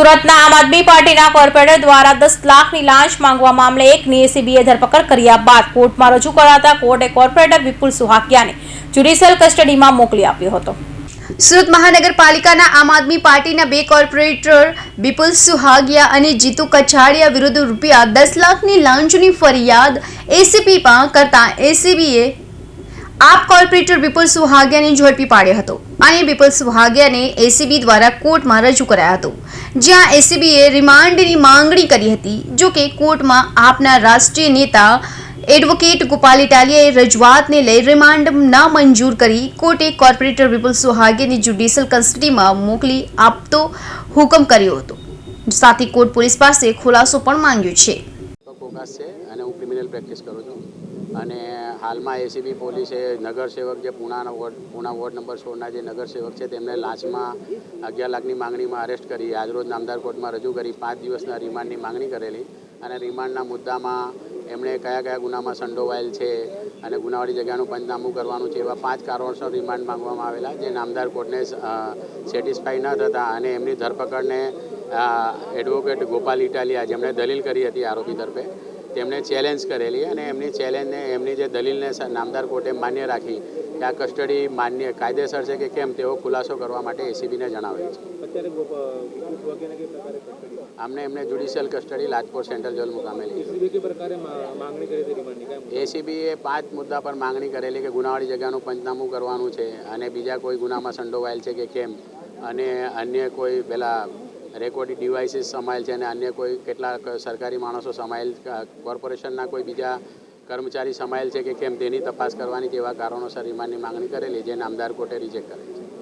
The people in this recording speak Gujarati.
સુરતના આમ આદમી પાર્ટીના કોર્પોરેટર દ્વારા દસ લાખની લાંચ માંગવા મામલે એકની એસીબીએ ધરપકડ કર્યા બાદ કોર્ટમાં રજૂ કરાતા કોર્ટે કોર્પોરેટર વિપુલ સુહાગિયાને જ્યુડિશિયલ કસ્ટડીમાં મોકલી આપ્યો હતો. સુરત મહાનગરપાલિકાના આમ આદમી પાર્ટીના બે કોર્પોરેટર બિપુલ સુહાગિયા અને જીતુ કછાડિયા વિરુદ્ધ રૂપિયા દસ લાખની લાંચની ફરિયાદ એસીપીમાં કરતા એસીબીએ આપ કોર્પોરેટર વિપુલ સુહાગિયાને ઝડપી પાડ્યો હતો. અને વિપુલ સુહાગિયાને એસીબી દ્વારા કોર્ટમાં રજૂ કરાયો હતો. જ્યાં એસીબીએ રિમાન્ડની માંગણી કરી હતી, જો કે કોર્ટમાં આપના રાષ્ટ્રીય નેતા એડવોકેટ ગોપાલ ઇટાલિયાએ રજૂઆતને લઈ રિમાન્ડ ના મંજૂર કરી, કોર્ટે કોર્પોરેટર વિપુલ સુહાગેની જ્યુડિશિયલ કસ્ટડીમાં મોકલી આપતો હુકમ કર્યો હતો. સાથે કોર્ટ પોલીસ પાસે ખુલાસો પણ માંગ્યો છે અને હું ક્રિમિનલ પ્રેક્ટિસ કરું છું. અને હાલમાં એસીબી પોલીસે નગરસેવક જે પૂનાના વોર્ડ પૂના વોર્ડ નંબર સોળના જે નગરસેવક છે તેમને લાંચમાં અગિયાર લાખની માંગણીમાં અરેસ્ટ કરી. આજરોજ નામદાર કોર્ટમાં રજૂ કરી. પાંચ દિવસના રિમાન્ડની માંગણી કરેલી અને રિમાન્ડના મુદ્દામાં એમણે કયા કયા ગુનામાં સંડોવાયેલ છે અને ગુનાવાળી જગ્યાનું પંચનામું કરવાનું છે એવા પાંચ કારણોસર રિમાન્ડ માંગવામાં આવેલા. જે નામદાર કોર્ટને સેટિસ્ફાઈ ન થતા અને એમની ધરપકડને એડવોકેટ ગોપાલ ઇટાલિયા જેમણે દલીલ કરી હતી આરોપી તરફે તેમણે ચેલેન્જ કરેલી અને એમની ચેલેન્જને એમની જે દલીલને નામદાર કોર્ટે માન્ય રાખી કે આ કસ્ટડી માન્ય કાયદેસર છે કે કેમ તેવો ખુલાસો કરવા માટે એસીબીને જણાવેલ છે. આમને એમને judicial custody Lajpor central jail મુકામેલી ACB કઈ પ્રકારે મા- માંગણી કરી હતી રિમાન્ડની કાંઈ મુદ્દો? એસીબીએ પાંચ મુદ્દા પર માંગણી કરેલી કે ગુનાવાળી જગ્યાનું પંચનામું કરવાનું છે અને બીજા કોઈ ગુનામાં સંડોવાયેલ છે કે કેમ અને અન્ય કોઈ પેલા રેકોર્ડિંગ ડિવાઇસીસ સમાયેલ છે અને અન્ય કોઈ કેટલાક સરકારી માણસો સમાયેલ કોર્પોરેશનના કોઈ બીજા કર્મચારી સમાયેલ છે કે કેમ તેની તપાસ કરવાની જેવા કારણોસર રિમાન્ડની માંગણી કરેલી જે નામદાર કોર્ટે રિજેક્ટ કરેલી